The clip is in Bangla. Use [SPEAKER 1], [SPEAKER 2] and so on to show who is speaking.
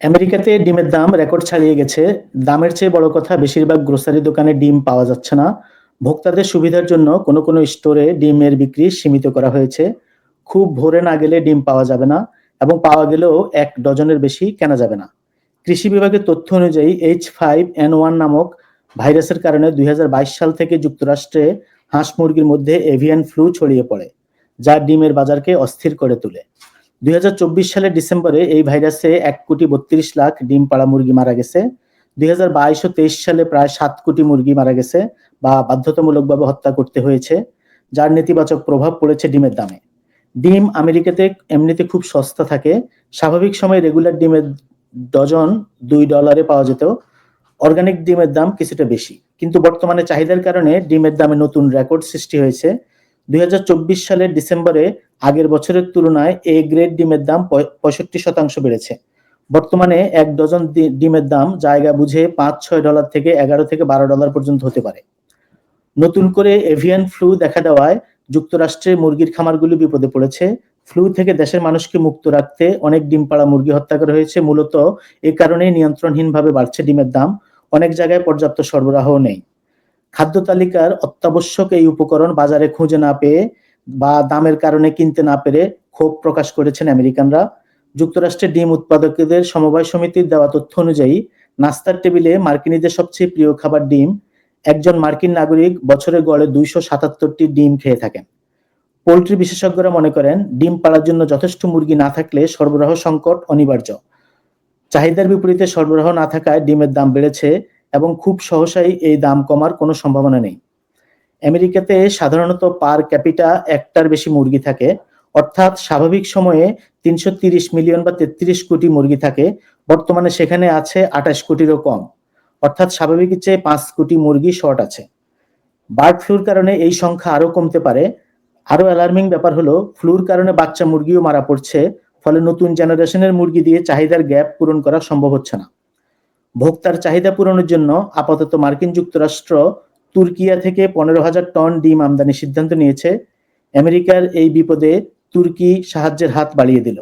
[SPEAKER 1] আমেরিকাতে ডিমের দাম রেকর্ড ছাড়িয়ে গেছে। দামের চেয়ে বড় কথা, বেশিরভাগ গ্রোসারি দোকানে ডিম পাওয়া যাচ্ছে না। ভোক্তাদের সুবিধার জন্য কোনো কোনো স্টোরে ডিমের বিক্রি সীমিত করা হয়েছে। খুব ভোরে না গেলে ডিম পাওয়া যাবে না এবং পাওয়া গেলেও এক ডজনের বেশি কেনা যাবে না। কৃষি বিভাগের তথ্য অনুযায়ী এইচ ফাইভ এন ওয়ান নামক ভাইরাসের কারণে দুই হাজার বাইশ সাল থেকে যুক্তরাষ্ট্রে হাঁস মুরগির মধ্যে এভিয়ান ফ্লু ছড়িয়ে পড়ে, যা ডিমের বাজারকে অস্থির করে তোলে। দুই সালের ডিসেম্বরে এই ভাইরাসে এক কোটি বত্রিশ লাখ ডিম পাড়া মুরগি মারা গেছে। দুই হাজার বাইশ ও তেইশ সালে প্রায় সাত কোটি মুরগি মারা গেছে বা বাধ্যতামূলকভাবে হত্যা করতে হয়েছে, যার নেতিবাচক প্রভাব পড়েছে ডিমের দামে। ডিম আমেরিকাতে এমনিতে খুব সস্তা থাকে। স্বাভাবিক সময় রেগুলার ডিমের ডজন দুই ডলারে পাওয়া যেত অর্গানিক ডিমের দাম কিছুটা বেশি। কিন্তু বর্তমানে চাহিদার কারণে ডিমের দামে নতুন রেকর্ড সৃষ্টি হয়েছে। চব্বিশ সালের ডিসেম্বরে আগের বছরের তুলনায় এ গ্রেড ডিমের দাম পঁয়ষট্টি শতাংশ বেড়েছে। বর্তমানে এক ডজন ডিমের দাম জায়গা বুঝে পাঁচ ছয় ডলার থেকে এগারো থেকে বারো ডলার পর্যন্ত হতে পারে। নতুন করে এভিয়ান ফ্লু দেখা দেওয়ায় যুক্তরাষ্ট্রে মুরগির খামারগুলি বিপদে পড়েছে। ফ্লু থেকে দেশের মানুষকে মুক্ত রাখতে অনেক ডিম পাড়া মুরগি হত্যা করা হয়েছে। মূলত এ কারণেই নিয়ন্ত্রণহীনভাবে বাড়ছে ডিমের দাম। অনেক জায়গায় পর্যাপ্ত সরবরাহ নেই। খাদ্য তালিকার অত্যাবশ্যক এই উপকরণ বাজারে খুঁজে না পেয়ে বা দামের কারণে কিনতে না পেরে ক্ষোভ প্রকাশ করেছেন আমেরিকানরা। যুক্তরাষ্ট্রের ডিম উৎপাদকদের সমবায় সমিতির দেওয়া তথ্য অনুযায়ী নাস্তার টেবিলে মার্কিনীদের সবচেয়ে প্রিয় খাবার ডিম, একজন মার্কিন নাগরিক বছরে গড়ে দুইশো সাতাত্তরটি ডিম খেয়ে থাকেন। পোলট্রি বিশেষজ্ঞরা মনে করেন, ডিম পাড়ার জন্য যথেষ্ট মুরগি না থাকলে সরবরাহ সংকট অনিবার্য। চাহিদার বিপরীতে সরবরাহ না থাকায় ডিমের দাম বেড়েছে এবং খুব সহসাই এই দাম কমার কোনো সম্ভাবনা নেই। আমেরিকাতে সাধারণত পার ক্যাপিটা একটার বেশি মুরগি থাকে, অর্থাৎ স্বাভাবিক সময়ে তিনশো মিলিয়ন বা তেত্রিশ কোটি মুরগি থাকে, বর্তমানে সেখানে আছে আঠাশ কোটিরও কম, অর্থাৎ স্বাভাবিকের চেয়ে পাঁচ কোটি মুরগি শর্ট আছে। বার্ড ফ্লুর কারণে এই সংখ্যা আরও কমতে পারে। আরও অ্যালার্মিং ব্যাপার হলো, ফ্লুর কারণে বাচ্চা মুরগিও মারা পড়ছে, ফলে নতুন জেনারেশনের মুরগি দিয়ে চাহিদার গ্যাপ পূরণ করা সম্ভব হচ্ছে না। ভোক্তার চাহিদা পূরণের জন্য আপাতত মার্কিন যুক্তরাষ্ট্র তুর্কিয়া থেকে পনেরো হাজার টন ডিম আমদানির সিদ্ধান্ত নিয়েছে। আমেরিকার এই বিপদে তুর্কি সাহায্যের হাত বাড়িয়ে দিল।